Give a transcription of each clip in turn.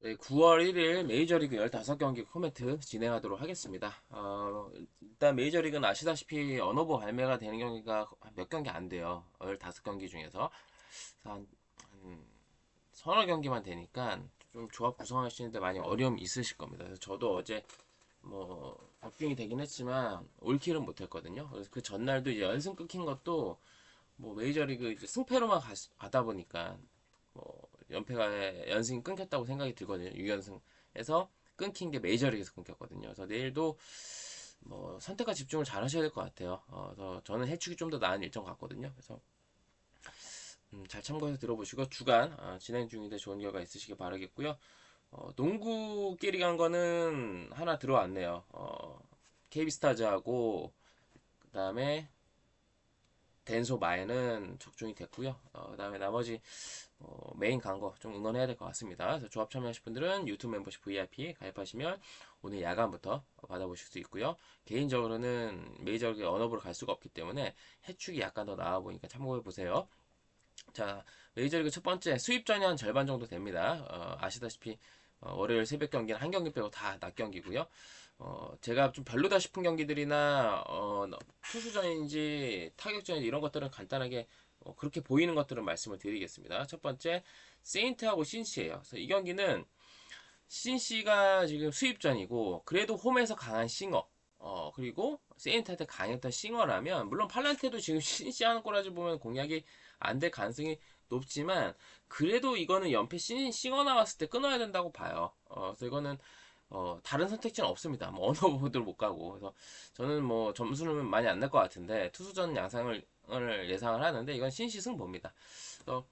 네, 9월 1일 메이저리그 15경기 코멘트 진행하도록 하겠습니다. 어, 일단 메이저리그는 아시다시피 언어버 발매가 되는 경기가 몇 경기 안 돼요. 15경기 중에서. 한, 한 서너 경기만 되니까 좀 조합 구성하시는데 많이 어려움이 있으실 겁니다. 그래서 저도 어제 뭐 박빙이 되긴 했지만 올킬은 못했거든요. 그래서 그 전날도 이제 연승 끊긴 것도 뭐 메이저리그 이제 승패로만 가, 가다 보니까 뭐 연패가 연승이 끊겼다고 생각이 들거든요. 6연승에서 끊긴 게 메이저리그에서 끊겼거든요. 그래서 내일도 뭐 선택과 집중을 잘 하셔야 될 것 같아요. 어, 그래서 저는 해축이 좀 더 나은 일정 같거든요. 그래서 음, 잘 참고해서 들어보시고 주간 어, 진행 중인데 좋은 결과 있으시길 바라겠고요. 어, 농구끼리 간 거는 하나 들어왔네요. 어, KB스타즈하고 그 다음에 덴소 마에는 적중이 됐고요. 어, 그 다음에 나머지 어, 메인 간거좀 응원해야 될 것 같습니다. 그래서 조합 참여하실 분들은 유튜브 멤버십 VIP 가입하시면 오늘 야간부터 받아보실 수 있고요. 개인적으로는 메이저리그 언어부로 갈 수가 없기 때문에 해축이 약간 더 나아 보니까 참고해 보세요. 자, 메이저리그 첫 번째 수입 전이 한 절반 정도 됩니다. 어, 아시다시피 어, 월요일 새벽 경기는 한 경기 빼고 다 낮 경기고요. 어, 제가 좀 별로다 싶은 경기들이나 어, 투수전인지 타격전인지 이런 것들은 간단하게 어, 그렇게 보이는 것들은 말씀을 드리겠습니다. 첫 번째 세인트하고 신시예요. 그래서 이 경기는 신시가 지금 수입전이고 그래도 홈에서 강한 싱어 어 그리고 세인트한테 강했던 싱어라면 물론 팔란테도 지금 신시 하는 꼬라지 보면 공략이 안 될 가능성이 높지만 그래도 이거는 연패 싱, 싱어 나왔을 때 끊어야 된다고 봐요. 어 그래서 이거는 어, 다른 선택지는 없습니다. 뭐, 언어보드로 못 가고. 그래서, 저는 뭐, 점수는 많이 안 날 것 같은데, 투수전 양상을 예상을 하는데, 이건 신시승 봅니다. 그래서,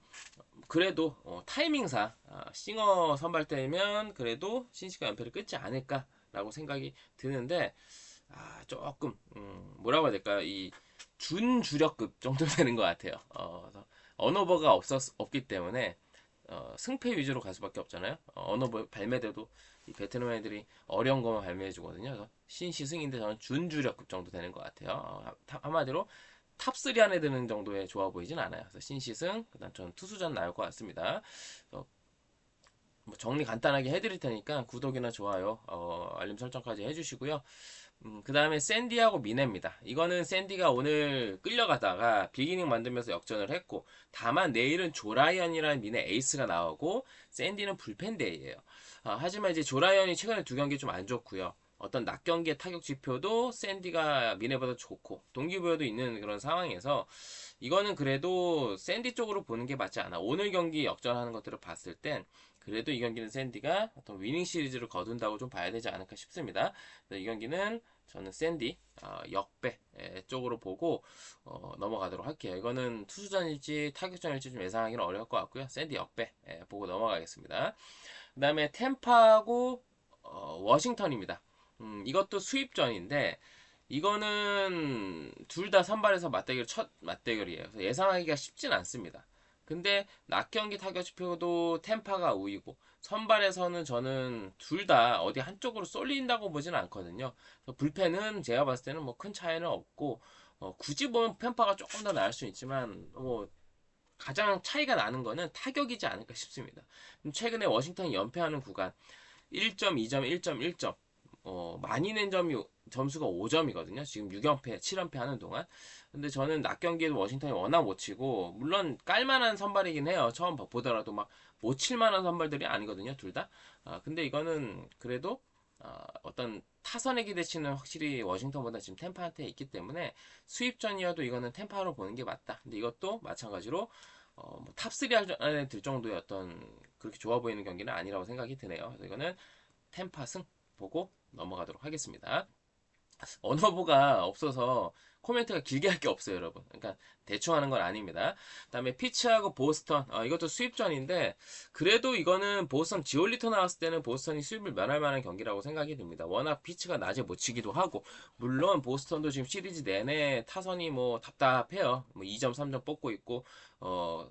그래도, 어, 타이밍상, 아, 싱어 선발 때면, 그래도 신시가 연패를 끊지 않을까라고 생각이 드는데, 아, 조금, 음, 뭐라고 해야 될까요? 이, 준주력급 정도 되는 것 같아요. 어, 언어버가 없었, 없기 때문에, 어, 승패 위주로 갈 수밖에 없잖아요. 어, 언어 발매돼도 이 베트남 애들이 어려운 것만 발매해 주거든요. 신시승인데 저는 준주력급 정도 되는 것 같아요. 어, 한마디로 탑3 안에 드는 정도의 좋아 보이진 않아요. 그래서 신시승, 그 다음 저는 투수전 나올 것 같습니다. 뭐 정리 간단하게 해드릴 테니까 구독이나 좋아요, 어, 알림 설정까지 해주시고요. 음, 그 다음에 샌디하고 미네입니다. 이거는 샌디가 오늘 끌려가다가 비기닝 만들면서 역전을 했고, 다만 내일은 조라이언이라는 미네 에이스가 나오고, 샌디는 불펜데이예요. 아, 하지만 이제 조라이언이 최근에 두 경기 좀 안 좋고요. 어떤 낮 경기의 타격 지표도 샌디가 미네보다 좋고 동기부여도 있는 그런 상황에서 이거는 그래도 샌디 쪽으로 보는 게 맞지 않아. 오늘 경기 역전하는 것들을 봤을 땐 그래도 이 경기는 샌디가 어떤 위닝 시리즈를 거둔다고 좀 봐야 되지 않을까 싶습니다. 이 경기는 저는 샌디 어, 역배 쪽으로 보고 어, 넘어가도록 할게요. 이거는 투수전일지 타격전일지 좀 예상하기는 어려울 것 같고요. 샌디 역배 보고 넘어가겠습니다. 그 다음에 템파하고 어, 워싱턴입니다. 음, 이것도 수입전인데 이거는 둘 다 선발에서 맞대결 첫 맞대결이에요. 그래서 예상하기가 쉽진 않습니다. 근데 낮 경기 타격 지표도 템파가 우위고 선발에서는 저는 둘 다 어디 한쪽으로 쏠린다고 보지는 않거든요. 불펜은 제가 봤을 때는 뭐 큰 차이는 없고 어, 굳이 보면 템파가 조금 더 나을 수 있지만 뭐 가장 차이가 나는 거는 타격이지 않을까 싶습니다. 최근에 워싱턴이 연패하는 구간 1점, 2점, 1점, 1점 어, 많이 낸 점이 점수가 5점이거든요. 지금 6연패, 7연패 하는 동안. 근데 저는 낮 경기에도 워싱턴이 워낙 못 치고 물론 깔만한 선발이긴 해요. 처음 보더라도 막 못 칠만한 선발들이 아니거든요. 둘 다. 아, 근데 이거는 그래도 어, 어떤 타선의 기대치는 확실히 워싱턴보다 지금 템파한테 있기 때문에 수입전이어도 이거는 템파로 보는 게 맞다. 근데 이것도 마찬가지로 어, 뭐 탑3 안에 들 정도의 어떤 그렇게 좋아 보이는 경기는 아니라고 생각이 드네요. 그래서 이거는 템파 승 보고 넘어가도록 하겠습니다. 언어보가 없어서 코멘트가 길게 할 게 없어요, 여러분. 그러니까 대충 하는 건 아닙니다. 그 다음에 피치하고 보스턴, 어, 이것도 수입전인데 그래도 이거는 보스턴 지올리터 나왔을 때는 보스턴이 수입을 면할 만한 경기라고 생각이 듭니다. 워낙 피치가 낮에 못 치기도 하고 물론 보스턴도 지금 시리즈 내내 타선이 뭐 답답해요. 뭐 2점, 3점 뽑고 있고 어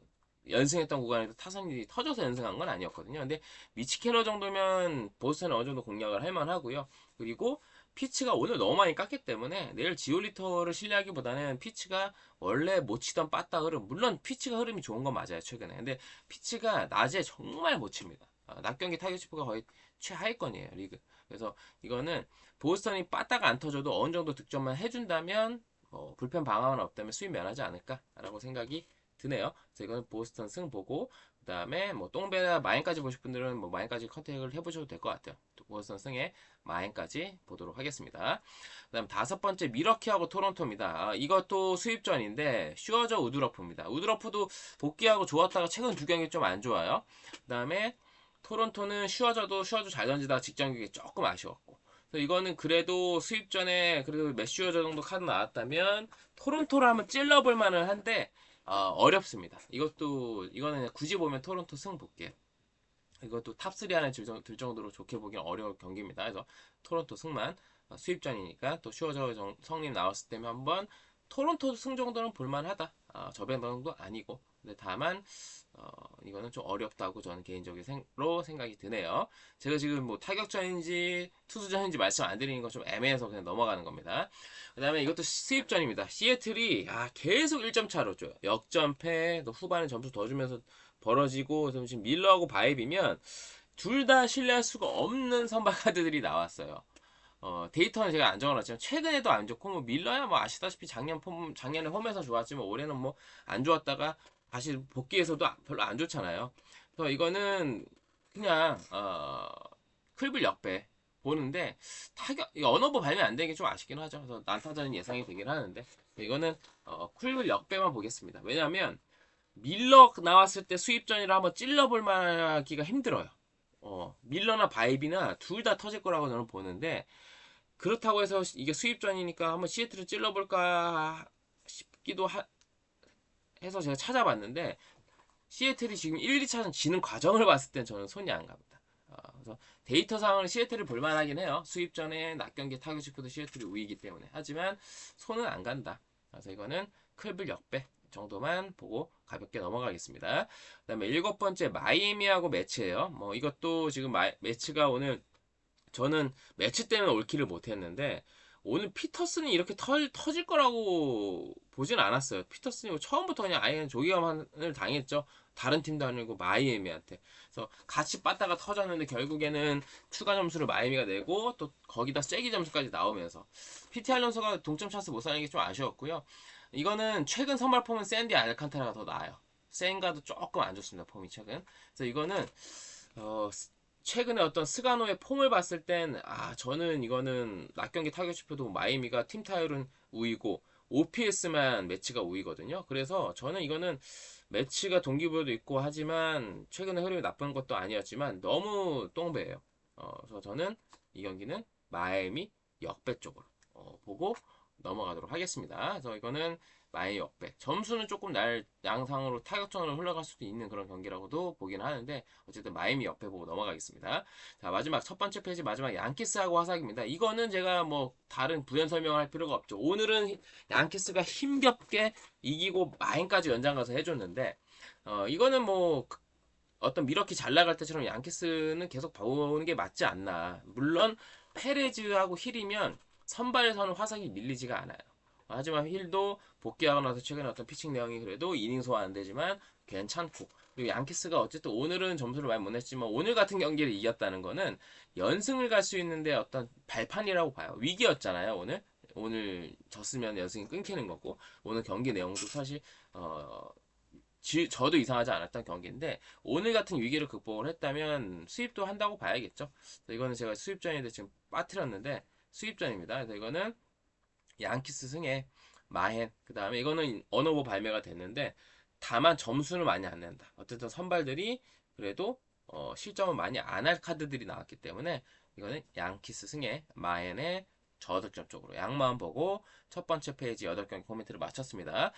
연승했던 구간에서 타선이 터져서 연승한 건 아니었거든요. 근데 미치 캐러 정도면 보스턴은 어느 정도 공략을 할 만하고요. 그리고 피치가 오늘 너무 많이 깠기 때문에 내일 지올리터를 신뢰하기보다는 피치가 원래 못 치던 빠따 흐름 물론 피치가 흐름이 좋은 건 맞아요 최근에 근데 피치가 낮에 정말 못 칩니다 아, 낮 경기 타격 지표가 거의 최하위권이에요 리그. 그래서 이거는 보스턴이 빠따가 안 터져도 어느 정도 득점만 해준다면 뭐 불편 방황은 없다면 수입 면하지 않을까라고 생각이 드네요. 그래서 이거는 보스턴 승 보고 그 다음에 뭐 똥배나 마인까지 보실 분들은 뭐 마인까지 컨택을 해보셔도 될 것 같아요. 보스턴 승에 마인까지 보도록 하겠습니다. 그 다음 다섯 번째 미러키하고 토론토입니다. 아, 이것도 수입전인데 슈어저 우드러프입니다. 우드러프도 복귀하고 좋았다가 최근 두 경기 좀 안 좋아요. 그 다음에 토론토는 슈어저도 슈어저 잘 던지다가 직전 경기 조금 아쉬웠고. 이거는 그래도 수입 전에 그래도 메슈어저 정도 카드 나왔다면 토론토를 한번 찔러볼 만은 한데 어, 어렵습니다. 이것도 이거는 굳이 보면 토론토 승 볼게요. 이것도 탑3 안에 들, 정도로 좋게 보기는 어려운 경기입니다. 그래서 토론토 승만 어, 수입전이니까 또 슈어저 정- 성님 나왔을 때면 한번 토론토 승 정도는 볼만하다. 어, 저변 정도 아니고. 근데 다만 어, 이거는 좀 어렵다고 저는 개인적으로 생각이 드네요. 제가 지금 뭐 타격전인지 투수전인지 말씀 안 드리는 건 좀 애매해서 그냥 넘어가는 겁니다. 그 다음에 이것도 수입전입니다. 시애틀이 아, 계속 1점 차로 줘요. 역전패, 또 후반에 점수 더 주면서 벌어지고, 지금 밀러하고 바이비면 둘 다 신뢰할 수가 없는 선발 카드들이 나왔어요. 어, 데이터는 제가 안 적어놨지만 최근에도 안 좋고 뭐 밀러야 뭐 아시다시피 작년 폼 작년에 홈에서 좋았지만 올해는 뭐 안 좋았다가 다시 복귀해서도 아- 별로 안 좋잖아요. 그래서 이거는 그냥 어, 클빌 역배 보는데 타격 이 언어버 발매 안 되는 게 좀 아쉽긴 하죠. 그래서 난타전은 예상이 되긴 하는데 이거는 어, 클빌 역배만 보겠습니다. 왜냐하면 밀러 나왔을 때 수입전이라 한번 찔러볼 만하기가 힘들어요. 어, 밀러나 바이비나 둘 다 터질 거라고 저는 보는데 그렇다고 해서 이게 수입전이니까 한번 시애틀을 찔러볼까 싶기도 하- 해서 제가 찾아봤는데 시애틀이 지금 1, 2차전 지는 과정을 봤을 땐 저는 손이 안 갑니다. 어, 그래서 데이터상으로 시애틀을 볼만하긴 해요. 수입전에 낮 경기 타격 지표도 시애틀이 우위이기 때문에 하지만 손은 안 간다. 그래서 이거는 클빌 역배 정도만 보고 가볍게 넘어가겠습니다. 그 다음에 일곱 번째 마이애미하고 매치예요. 뭐 이것도 지금 마- 매치가 오늘 저는 매치 때문에 올킬을 못했는데 오늘 피터슨이 이렇게 터, 터질 거라고 보진 않았어요. 피터슨이 처음부터 그냥 아예 조기감을 당했죠. 다른 팀도 아니고 마이애미한테. 그래서 같이 빠따가 터졌는데 결국에는 추가 점수를 마이애미가 내고 또 거기다 쐐기 점수까지 나오면서 PT 알론소가 동점 찬스 못 사는 게 좀 아쉬웠고요. 이거는 최근 선발 폼은 샌디 알칸타라가 더 나아요. 센가도 조금 안 좋습니다. 폼이 최근. 그래서 이거는 어, 최근에 어떤 스가노의 폼을 봤을 땐, 아, 저는 이거는 낮 경기 타격 지표도 마이미가 팀 타율은 우위고, OPS만 매치가 우위거든요. 그래서 저는 이거는 매치가 동기부여도 있고 하지만, 최근에 흐름이 나쁜 것도 아니었지만, 너무 똥배예요. 어, 그래서 저는 이 경기는 마이미 역배 쪽으로 어, 보고 넘어가도록 하겠습니다. 그래서 이거는 마이 역배. 점수는 조금 날 양상으로 타격전으로 흘러갈 수도 있는 그런 경기라고도 보긴 하는데 어쨌든 마이미 역배 보고 넘어가겠습니다. 자 마지막 첫 번째 페이지 마지막 양키스하고 화삭입니다. 이거는 제가 뭐 다른 부연 설명을 할 필요가 없죠. 오늘은 양키스가 힘겹게 이기고 마인까지 연장 가서 해줬는데 어 이거는 뭐 그- 어떤 미러키 잘 나갈 때처럼 양키스는 계속 보는 게 맞지 않나. 물론 페레즈하고 힐이면 선발에서는 화삭이 밀리지가 않아요. 하지만 힐도 복귀하고 나서 최근에 어떤 피칭 내용이 그래도 이닝 소화 안 되지만 괜찮고 그리고 양키스가 어쨌든 오늘은 점수를 많이 못 냈지만 오늘 같은 경기를 이겼다는 거는 연승을 갈 수 있는데 어떤 발판이라고 봐요. 위기였잖아요 오늘. 오늘 졌으면 연승이 끊기는 거고 오늘 경기 내용도 사실 어 지- 저도 이상하지 않았던 경기인데 오늘 같은 위기를 극복을 했다면 수입도 한다고 봐야겠죠. 이거는 제가 수입전인데 지금 빠뜨렸는데 수입전입니다. 그래서 이거는 양키스 승에 마헨 그 다음에 이거는 언어보 발매가 됐는데 다만 점수는 많이 안 낸다. 어쨌든 선발들이 그래도 어, 실점을 많이 안 할 카드들이 나왔기 때문에 이거는 양키스 승에 마헨의 저득점 쪽으로 양만 보고 첫 번째 페이지 8경기 코멘트를 마쳤습니다.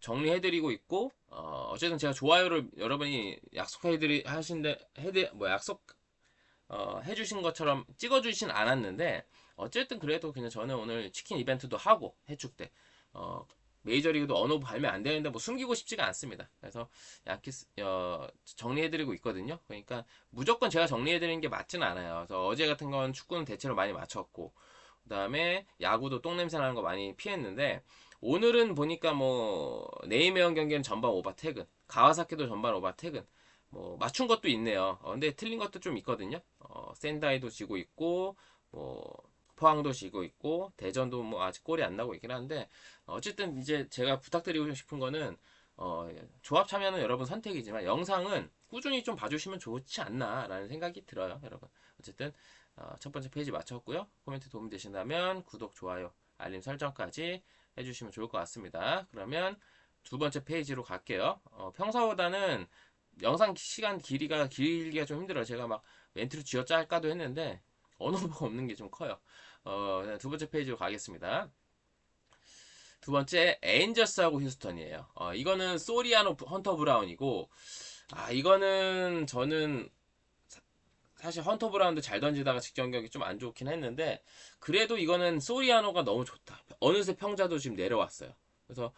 정리해드리고 있고 어, 어쨌든 제가 좋아요를 여러분이 약속해드리 하신데 해드 뭐 약속 어, 해주신 것처럼 찍어주진 않았는데 어쨌든 그래도 그냥 저는 오늘 치킨 이벤트도 하고 해축 때 어, 메이저리그도 어느 발매 안 되는데 뭐 숨기고 싶지가 않습니다. 그래서 양키스 어, 정리해드리고 있거든요. 그러니까 무조건 제가 정리해드리는 게 맞지는 않아요. 그래서 어제 같은 건 축구는 대체로 많이 맞췄고 그다음에 야구도 똥냄새 나는 거 많이 피했는데 오늘은 보니까 뭐 네이메온 경기는 전반 오바 퇴근, 가와사키도 전반 오바 퇴근. 뭐 맞춘 것도 있네요. 어, 근데 틀린 것도 좀 있거든요. 어, 센다이도 지고 있고 뭐 포항도 지고 있고 대전도 뭐 아직 골이 안 나고 있긴 한데 어쨌든 이제 제가 부탁드리고 싶은 거는 어, 조합 참여는 여러분 선택이지만 영상은 꾸준히 좀 봐주시면 좋지 않나라는 생각이 들어요, 여러분. 어쨌든 어, 첫 번째 페이지 마쳤고요. 코멘트 도움 되신다면 구독, 좋아요, 알림 설정까지 해주시면 좋을 것 같습니다. 그러면 두 번째 페이지로 갈게요. 어, 평소보다는 영상 시간 길이가 길기가 좀 힘들어요. 제가 막 멘트를 쥐어 짤까도 했는데 언어가 없는 게 좀 커요. 어, 두 번째 페이지로 가겠습니다. 두 번째 엔저스하고 휴스턴이에요. 어, 이거는 소리아노 헌터 브라운이고 아 이거는 저는 사, 사실 헌터 브라운도 잘 던지다가 직전격이 좀 안 좋긴 했는데 그래도 이거는 소리아노가 너무 좋다. 어느새 평자도 지금 내려왔어요. 그래서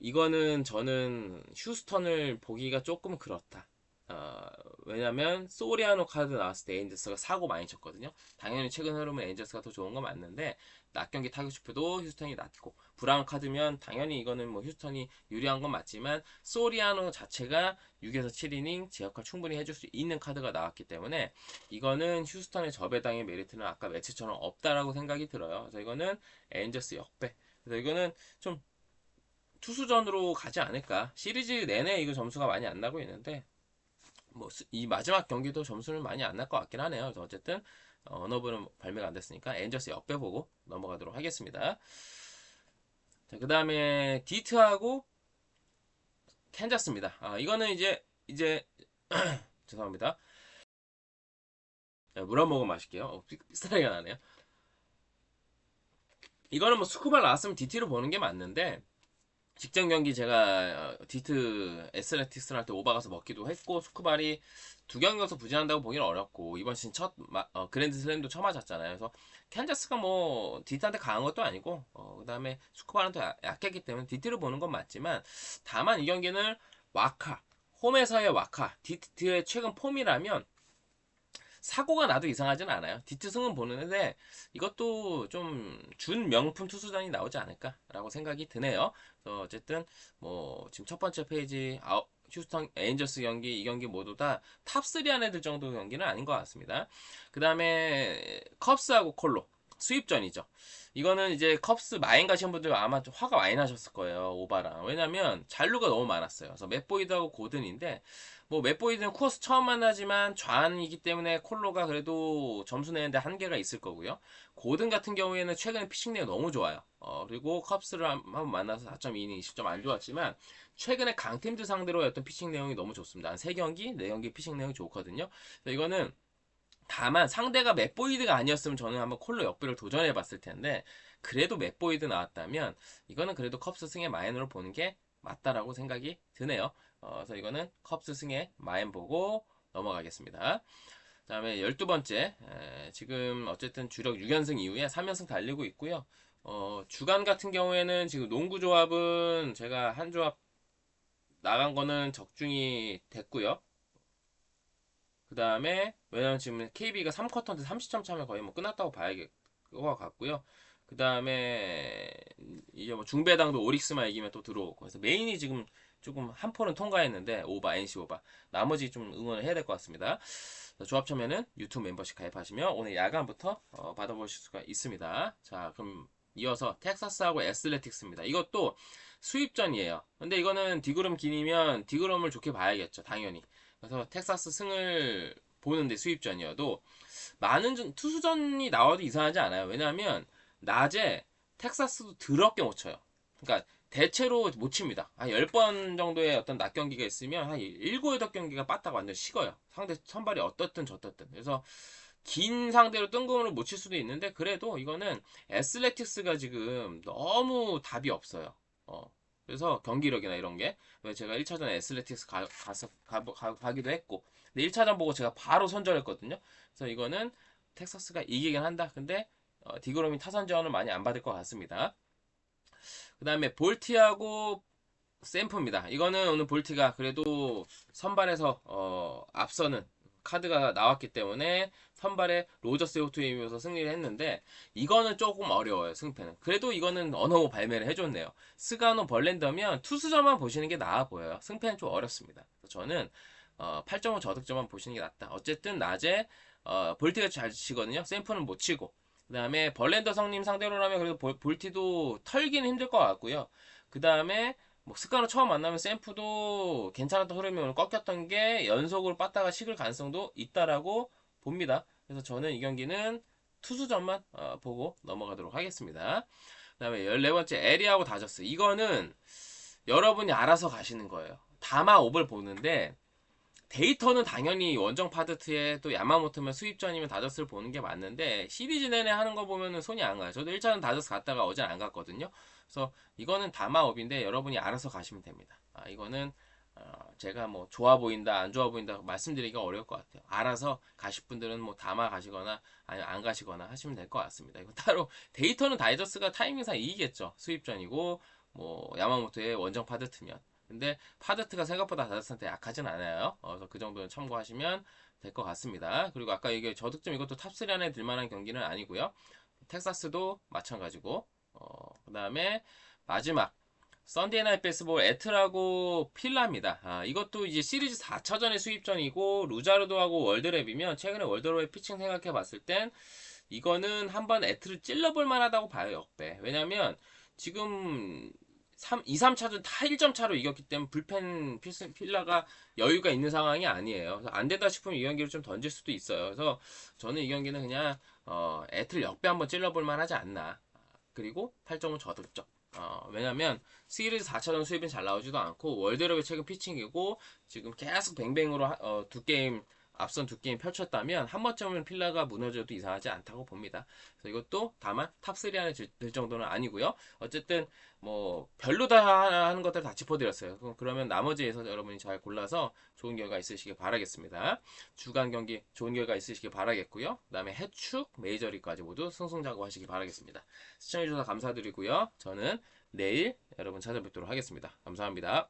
이거는 저는 휴스턴을 보기가 조금 그렇다. 어, 왜냐면 소리아노 카드 나왔을 때 에인저스가 사고 많이 쳤거든요. 당연히 최근 흐름은 에인저스가 더 좋은 건 맞는데 낮 경기 타격 수표도 휴스턴이 낮고 브라운 카드면 당연히 이거는 뭐 휴스턴이 유리한 건 맞지만 소리아노 자체가 6에서 7이닝 제 역할 충분히 해줄 수 있는 카드가 나왔기 때문에 이거는 휴스턴의 저배당의 메리트는 아까 매치처럼 없다라고 생각이 들어요. 그래서 이거는 에인저스 역배. 그래서 이거는 좀 투수전으로 가지 않을까. 시리즈 내내 이거 점수가 많이 안 나고 있는데 뭐 이 마지막 경기도 점수는 많이 안 날 것 같긴 하네요. 그래서 어쨌든 어, 언어부는 발매가 안 됐으니까 엔저스 역배 보고 넘어가도록 하겠습니다. 자, 그 다음에 디트하고 캔자스입니다. 아, 이거는 이제 이제 죄송합니다. 물 한 모금 마실게요. 어, 삐스라기가 나네요. 이거는 뭐 스쿠발 나왔으면 DT로 보는 게 맞는데 직전 경기 제가 어, 디트 에스레틱스를 할 때 오바 가서 먹기도 했고 스쿠발이 두 경기 가서 부진한다고 보기는 어렵고 이번 시즌 첫 어, 그랜드 슬램도 처음 맞았잖아요. 그래서 캔자스가 뭐 디트한테 강한 것도 아니고 어, 그다음에 스쿠발은 더 약했기 때문에 디트를 보는 건 맞지만 다만 이 경기는 와카 홈에서의 와카 디트의 최근 폼이라면 사고가 나도 이상하진 않아요. 디트승은 보는데 이것도 좀 준 명품 투수전이 나오지 않을까라고 생각이 드네요. 그래서 어쨌든 뭐 지금 첫 번째 페이지 아웃 휴스턴 에인저스 경기 이 경기 모두 다 탑 3 안에 들 정도 경기는 아닌 것 같습니다. 그 다음에 컵스하고 콜로 수입전이죠. 이거는 이제 컵스 마인 가신 분들 아마 좀 화가 많이 나셨을 거예요. 오바랑. 왜냐면 잔루가 너무 많았어요. 그래서 맷보이드하고 고든인데 뭐 맷보이드는 코스 처음 만나지만 좌안이기 때문에 콜로가 그래도 점수 내는데 한계가 있을 거고요. 고든 같은 경우에는 최근에 피칭 내가 너무 좋아요. 어, 그리고 컵스를 한 번 만나서 4.2이닝 10점 안 좋았지만 최근에 강팀들 상대로 했던 피칭 내용이 너무 좋습니다. 한 3경기, 4경기 피칭 내용이 좋거든요. 이거는 다만 상대가 맷보이드가 아니었으면 저는 한번 콜로 역배를 도전해 봤을 텐데 그래도 맷보이드 나왔다면 이거는 그래도 컵스 승의 마인으로 보는 게 맞다라고 생각이 드네요. 어, 그래서 이거는 컵스 승의 마인 보고 넘어가겠습니다. 다음에 12번째 에, 지금 어쨌든 주력 6연승 이후에 3연승 달리고 있고요. 어, 주간 같은 경우에는 지금 농구 조합은 제가 한 조합 나간 거는 적중이 됐고요. 그 다음에 왜냐면 지금 KB가 3쿼터인데 30점 차면 거의 뭐 끝났다고 봐야겠 것 같고요. 그 다음에 이제 뭐 중배당도 오릭스만 이기면 또 들어오고 그래서 메인이 지금 조금 한 폴은 통과했는데 오바 NC 오바 나머지 좀 응원을 해야 될 것 같습니다. 조합 참여는 유튜브 멤버십 가입하시면 오늘 야간부터 어, 받아보실 수가 있습니다. 자 그럼 이어서 텍사스하고 애슬레틱스입니다. 이것도 수입전이에요. 근데 이거는 디그럼 기니면 디그럼을 좋게 봐야겠죠. 당연히. 그래서 텍사스 승을 보는데 수입전이어도 많은 투수전이 나와도 이상하지 않아요. 왜냐하면 낮에 텍사스도 더럽게 못 쳐요. 그러니까 대체로 못 칩니다. 한 10번 정도의 어떤 낮 경기가 있으면 한 7, 8경기가 빠딱 완전 식어요. 상대 선발이 어떻든 저떻든. 그래서 긴 상대로 뜬금으로 못 칠 수도 있는데 그래도 이거는 애슬레틱스가 지금 너무 답이 없어요. 어. 그래서 경기력이나 이런 게 제가 1차전에 애슬레틱스 가, 가서 가, 가, 가기도 했고 근데 1차전 보고 제가 바로 선절했거든요. 그래서 이거는 텍사스가 이기긴 한다. 근데 어, 디그롬이 타선 지원을 많이 안 받을 것 같습니다. 그 다음에 볼티하고 샘프입니다. 이거는 오늘 볼티가 그래도 선발에서 어, 앞서는 카드가 나왔기 때문에 선발에 로저스 호투임에서 승리를 했는데 이거는 조금 어려워요 승패는 그래도 이거는 언어 발매를 해줬네요 스가노 벌렌더면 투수전만 보시는 게 나아 보여요 승패는 좀 어렵습니다 저는 어, 8.5 저득점만 보시는 게 낫다. 어쨌든 낮에 어, 볼티가 잘 치거든요. 샘프는 못 치고. 그 다음에 벌렌더 성님 상대로라면 그래도 볼, 볼티도 털기는 힘들 것 같고요. 그 다음에 뭐 스카노 처음 만나면 샘프도 괜찮았던 흐름이 오늘 꺾였던 게 연속으로 빠따가 식을 가능성도 있다라고 봅니다. 그래서 저는 이 경기는 투수전만 어, 보고 넘어가도록 하겠습니다. 그 다음에 14번째 에리하고 다저스. 이거는 여러분이 알아서 가시는 거예요. 다마 옵을 보는데 데이터는 당연히 원정 파드트에 또 야마모토면 수입전이면 다저스를 보는 게 맞는데 시리즈 내내 하는 거 보면은 손이 안 가요. 저도 1차는 다저스 갔다가 어제는 안 갔거든요. 그래서 이거는 다마업인데 여러분이 알아서 가시면 됩니다. 아, 이거는 어, 제가 뭐 좋아 보인다 안 좋아 보인다 말씀드리기가 어려울 것 같아요. 알아서 가실 분들은 뭐 담아 가시거나 아니면 안 가시거나 하시면 될 것 같습니다. 이거 따로 데이터는 다이저스가 타이밍상 이기겠죠. 수입전이고 뭐 야마모토의 원정 파드트면. 근데 파드트가 생각보다 다저스한테 약하진 않아요. 어, 그래서 그 정도는 참고하시면 될 것 같습니다. 그리고 아까 이게 저득점 이것도 탑3 안에 들만한 경기는 아니고요. 텍사스도 마찬가지고 어, 그 다음에 마지막 썬데이 나이트 베이스볼 에트라고 필라입니다. 아, 이것도 이제 시리즈 4차전의 수입전이고 루자르도하고 월드랩이면 최근에 월드랩의 피칭 생각해 봤을 땐 이거는 한번 에트를 찔러볼 만하다고 봐요, 역배. 왜냐면 지금 3, 2, 3차전 다 1점 차로 이겼기 때문에 불펜 필- 필라가 여유가 있는 상황이 아니에요. 안 된다 싶으면 이 경기를 좀 던질 수도 있어요. 그래서 저는 이 경기는 그냥 어, 에트를 역배 한번 찔러볼 만하지 않나. 그리고 8.5 저득점. 어, 왜냐면 시리즈 4차전 수입은 잘 나오지도 않고 월드럽의 최근 피칭이고 지금 계속 뱅뱅으로 하- 어, 두 게임 앞선 두 게임 펼쳤다면 한 번쯤은 필라가 무너져도 이상하지 않다고 봅니다. 그래서 이것도 다만 탑3 안에 들, 들 정도는 아니고요. 어쨌든 뭐 별로다 하는 것들 다 짚어드렸어요. 그럼 그러면 나머지에서 여러분이 잘 골라서 좋은 결과 있으시길 바라겠습니다. 주간 경기 좋은 결과 있으시길 바라겠고요. 그 다음에 해축 메이저리까지 모두 승승장구 하시길 바라겠습니다. 시청해주셔서 감사드리고요. 저는 내일 여러분 찾아뵙도록 하겠습니다. 감사합니다.